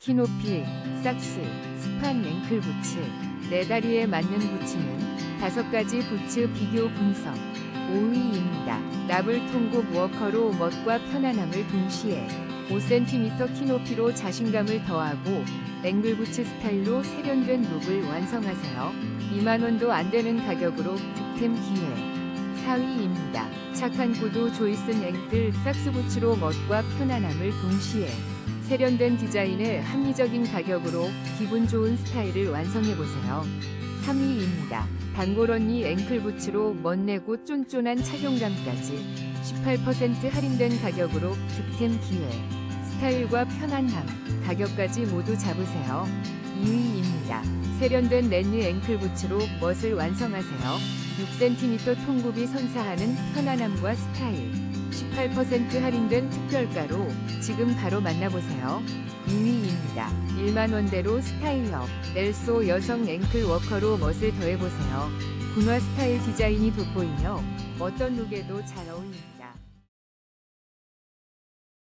키 높이, 삭스, 스판 앵클 부츠, 네 다리에 맞는 부츠는 다섯 가지 부츠 비교 분석 5위입니다. 나블 통곡 워커로 멋과 편안함을 동시에 5cm 키 높이로 자신감을 더하고 앵글 부츠 스타일로 세련된 룩을 완성하세요. 2만원도 안 되는 가격으로 득템 기회 4위입니다. 착한 구두 조이슨 앵클 삭스 부츠로 멋과 편안함을 동시에 세련된 디자인의 합리적인 가격으로 기분 좋은 스타일을 완성해보세요. 3위입니다. 단골 언니 앵클 부츠로 멋내고 쫀쫀한 착용감까지 18% 할인된 가격으로 득템 기회. 스타일과 편안함, 가격까지 모두 잡으세요. 2위입니다. 세련된 랜니 앵클 부츠로 멋을 완성하세요. 6cm 통굽이 선사하는 편안함과 스타일. 18% 할인된 특별가로 지금 바로 만나보세요. 2위입니다. 1만원대로 스타일업, 넬소 여성 앵클 워커로 멋을 더해보세요. 군화 스타일 디자인이 돋보이며 어떤 룩에도 잘 어울립니다.